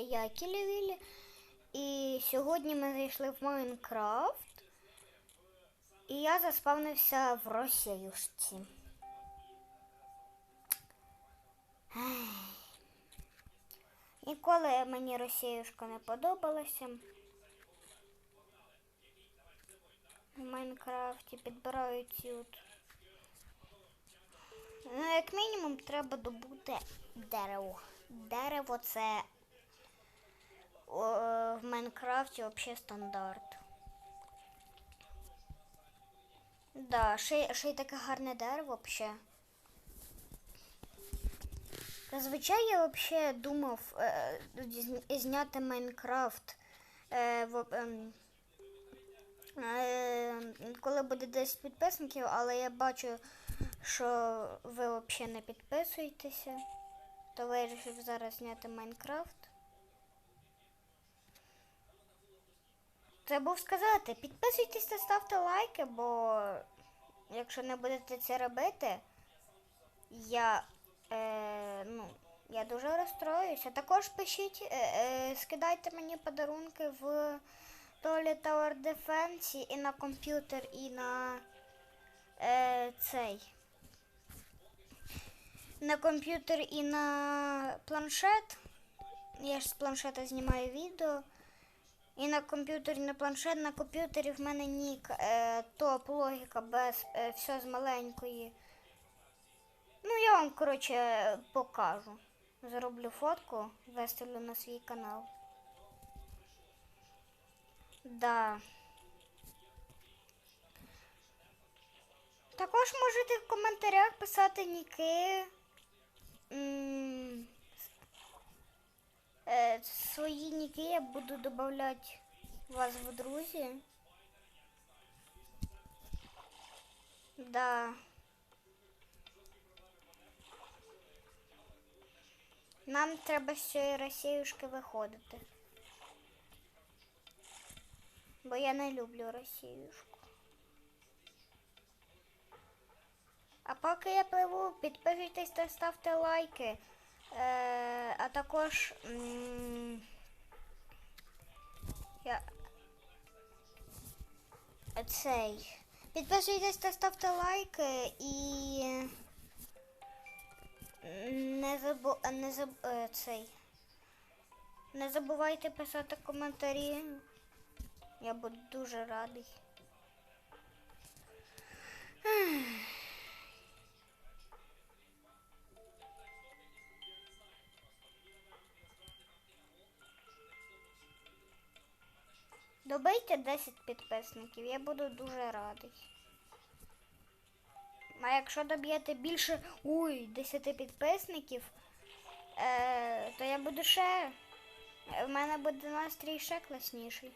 Я Кілівілі. І сьогодні ми зайшли в Майнкрафт. І я заспавнився в Росіюшці. Ніколи мені Росіюшка не подобалася. В Майнкрафті підбираю ці от. Ну, як мінімум, треба добути дерево. Дерево це в Майнкрафті взагалі стандарт. Да, ще, й- таке гарне дерево взагалі. Зазвичай я взагалі думав е, зняти Майнкрафт. Е, ем, е, коли буде 10 підписників, але я бачу, що ви взагалі не підписуєтеся, то вирішив зараз зняти Майнкрафт. Забув сказати, підписуйтесь та ставте лайки, бо якщо не будете це робити, я, е, ну, я дуже розстроюся. Також пишіть, е, е, скидайте мені подарунки в Toilet Tower Defense і на комп'ютер, і на е, цей. На комп'ютер і на планшет. Я ж з планшета знімаю відео. І на комп'ютері, на планшет, на комп'ютері в мене нік, е, топ, логіка без е, все з маленької. Ну, я вам, коротше, покажу. Зроблю фотку, виставлю на свій канал. Да. Також можете в коментарях писати ніки. М, Е, свої ніки я буду додавати вас в друзі. Да. Нам треба з цієї Росіюшки виходити. Бо я не люблю Росіюшку. А поки я пливу, підписуйтесь та ставте лайки. Е, а також я цей. Підписуйтесь та ставте лайки і не забу не заб е, цей. Не забувайте писати коментарі. Я буду дуже радий. Добийте 10 підписників, я буду дуже радий. А якщо доб'єте більше ой, 10 підписників, е, то я буду ще. В мене буде настрій ще класніший.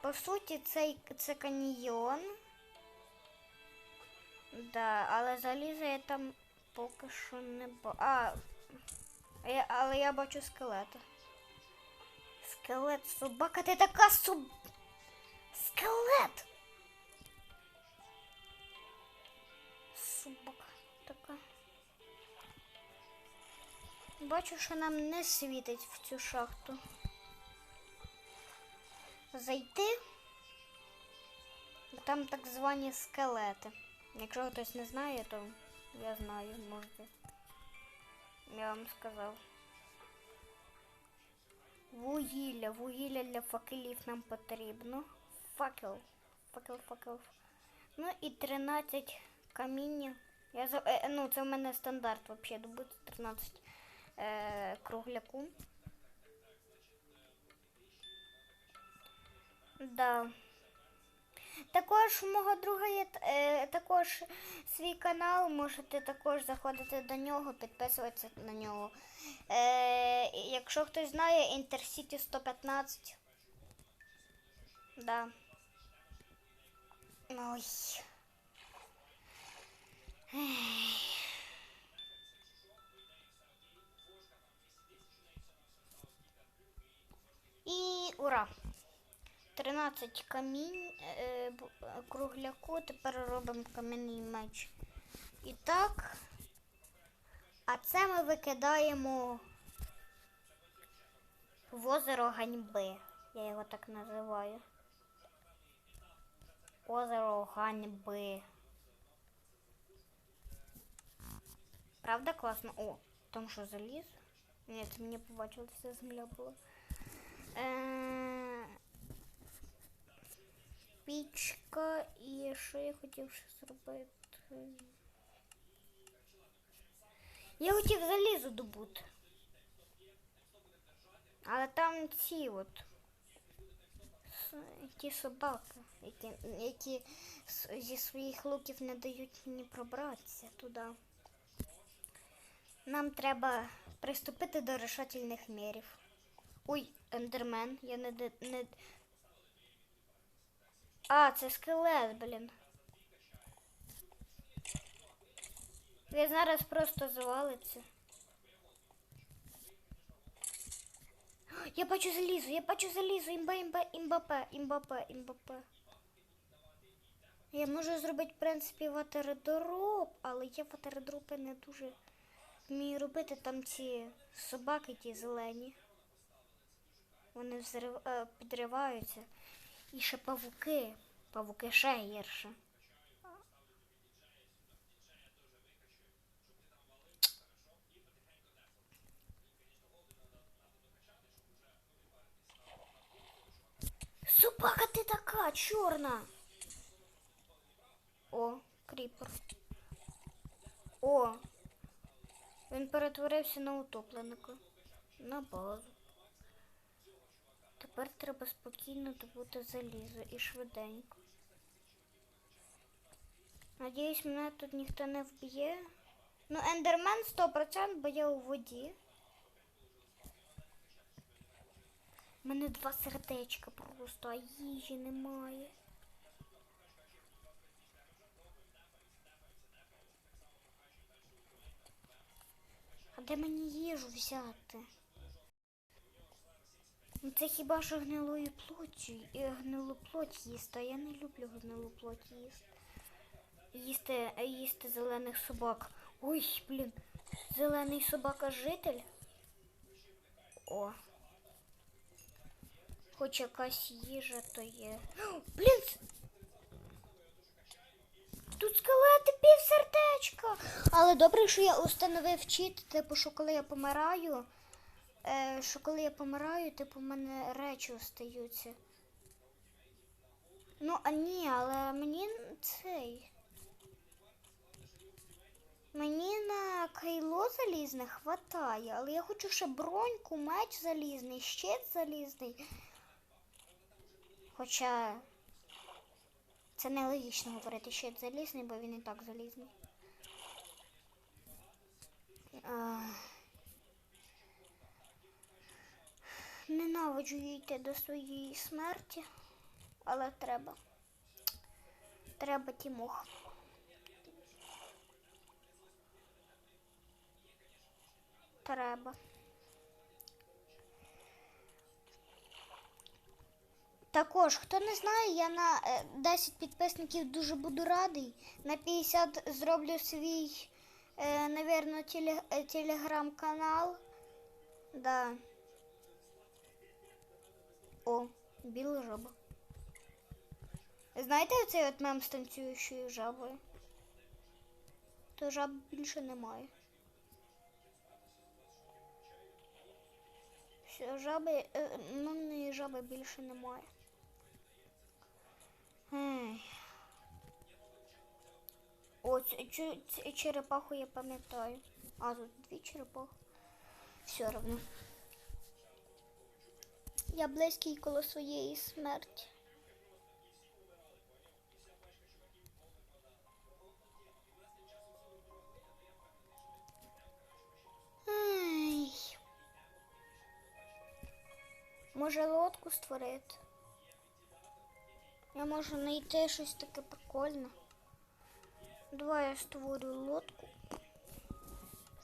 По суті, цей це каньйон. Да, але заліза я там поки що не бачу. А, я, але я бачу скелета. Скелет, собака, ти така суб... Скелет! Собака така. Бачу, що нам не світить в цю шахту. Зайти. Там так звані скелети. Якщо хтось не знає, то я знаю, можете. Я вам сказав. Вугілля, вугілля для факелів нам потрібно. Факел. Факел, факел. Ну і 13 каміння. Я е, ну, це в мене стандарт взагалі добути 13 е, кругляку. Да. Також у мого друга є е, також свій канал, можете також заходити до нього, підписуватися на нього. Е, якщо хтось знає, Intercity 115. Да. Ой. І ура! 13 камінь е, е, кругляку, тепер робимо кам'яний меч. І так. А це ми викидаємо в озеро ганьби. Я його так називаю. Озеро ганьби. Правда класно? О, там що заліз? Ні, це мені побачилося, земля була. Е, Пічка і що я хотів ще зробити? Я хотів залізо добути. Але там ці от ті собаки, які, які зі своїх луків не дають мені пробратися туди. Нам треба приступити до рішательних мірів. Ой, ендермен, я не, не. А, це скелет, блін. Він зараз просто завалиться. Я бачу залізу, я бачу залізу, імба, імба, імбапе, імбапе, імбапе. Я можу зробити, в принципі, ватердроп, але я ватердропи не дуже вмію робити. Там ці собаки, ті зелені. Вони взрив... е, підриваються. І ще павуки. Павуки ще гірше. Собака ти така, чорна. О, кріпер. О. Він перетворився на утопленика. На базу. Тепер треба спокійно добути залізо і швиденько. Надіюсь, мене тут ніхто не вб'є. Ну, ендермен 100%, бо я у воді. У мене два сердечка просто, а їжі немає. А де мені їжу взяти? Ну це хіба що гнилою плоттю, і гнилу плоть їсти, а я не люблю гнилу плоть їсти. Їсти, їсти зелених собак. Ой, блін, зелений собака житель. О. Хоч якась їжа то є. О, Блін! Тут скелети пів сердечка. Але добре, що я установив чіт, типу, що коли я помираю, е, що коли я помираю, типу, в мене речі остаються. Ну, а ні, але мені цей. Мені на кайло залізне хватає, але я хочу ще броньку, меч залізний, щит залізний. Хоча це нелогічно говорити щит залізний, бо він і так залізний. А... Ненавиджу йти до своєї смерті, але треба. Треба тімох. Треба. Також, хто не знає, я на е, 10 підписників дуже буду радий. На 50 зроблю свій, е, навірно, е, телеграм-канал. Да. О, біла жаба. Знаєте оцей от мем з танцюючою жабою? То жаб більше немає. Все, жаби, е, мовної жаби більше немає. Ей. О, цю, черепаху я пам'ятаю. А, тут дві черепахи. Все одно. Я близький коло своєї смерті. Ей. Може лодку створити? Я можу знайти щось таке прикольне. Давай я створю лодку.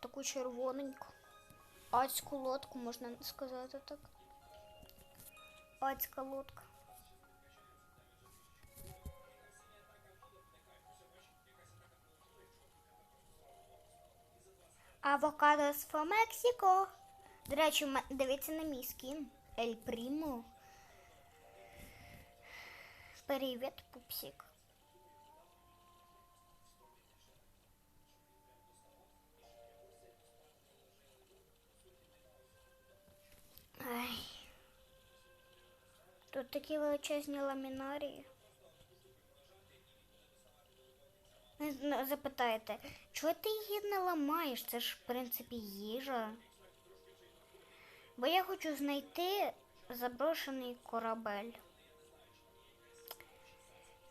Таку червоненьку. Адську лодку, можна сказати так. Адська лодка. Авокадос фо Мексико. До речі, дивіться на мій скін. Ель Прімо. Привіт, пупсик. Ай. Тут такі величезні ламінарії. Не Запитаєте, чого ти її не ламаєш? Це ж, в принципі, їжа. Бо я хочу знайти заброшений корабель.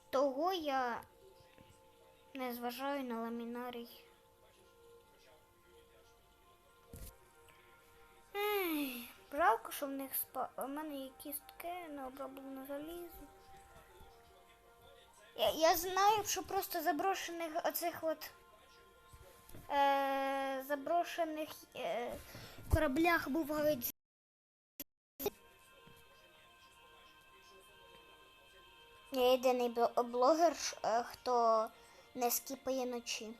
Того я не зважаю на ламінарій. Ех, жалко, що в них спа. У мене є кістки, не оброблене залізо. Я, я знаю, що просто заброшених оцих от е, заброшених е, кораблях бувають. Я єдиний блогер, е, хто не скіпає ночі.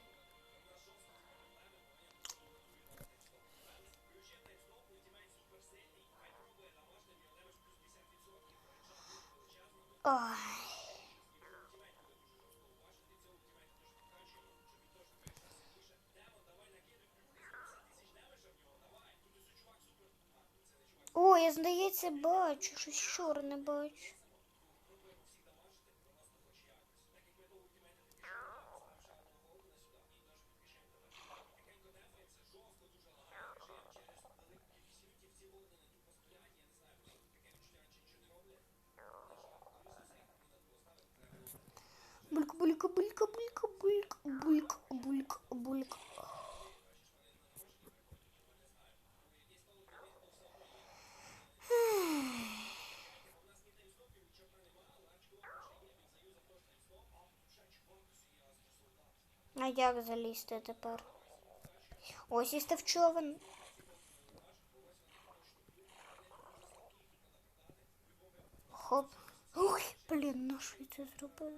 Ой. О, я здається, бачу, щось чорне бачу. А як залізти тепер? Ось і став човен. Хоп. Ой, блін, ну що це зробила?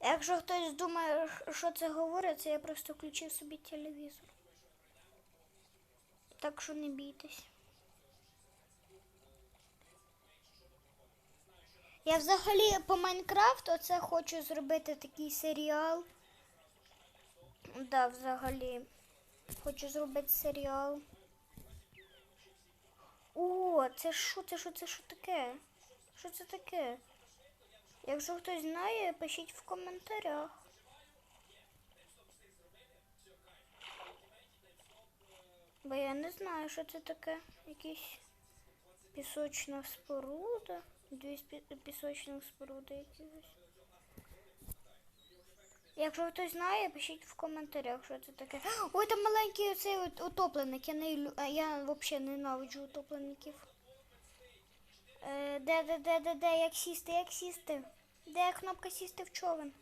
Якщо хтось думає, що це говорить, це я просто включив собі телевізор. Так що не бійтесь. Я взагалі по Майнкрафту це хочу зробити такий серіал. Да, взагалі. Хочу зробити серіал. О, це що, це що, це що таке? Що це таке? Якщо хтось знає, пишіть в коментарях. Бо я не знаю, що це таке. Якісь пісочна споруда. Дві пісочних споруди якихось. Якщо хтось знає, пишіть в коментарях, що це таке. Ой, там маленький оцей от утопленик. Я не я взагалі ненавиджу утоплеників. Е, де, де, де, де, де, як сісти, як сісти? Де кнопка сісти в човен?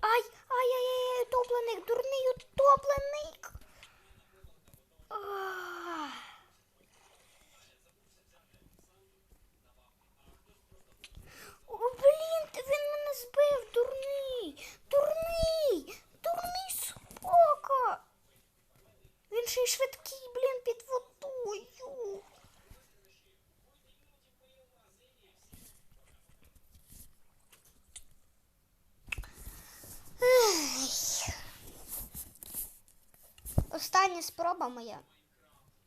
Ай, ай, ай, ай, утопленик, дурний утопленик. О, блін, він мене збив, дурний, дурний, дурний собака. Він ще й швидкий, блін, під водою. Остання спроба моя.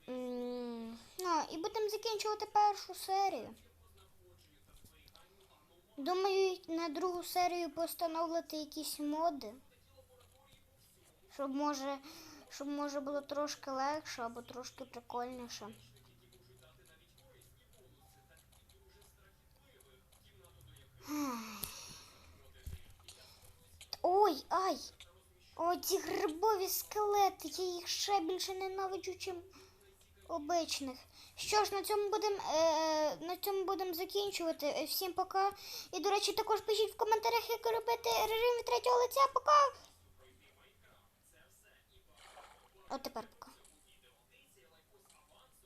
Ну, і будемо закінчувати першу серію. Думаю, на другу серію постановити якісь моди. Щоб може, щоб може було трошки легше або трошки прикольніше. Ой, ай! О, ці грибові скелети, я їх ще більше ненавиджу, чим обичних. Що ж, на цьому будемо е, на цьому будемо закінчувати. Е, Всім пока. І, до речі, також пишіть в коментарях, як робити режим від третього лиця. Пока. От тепер пока.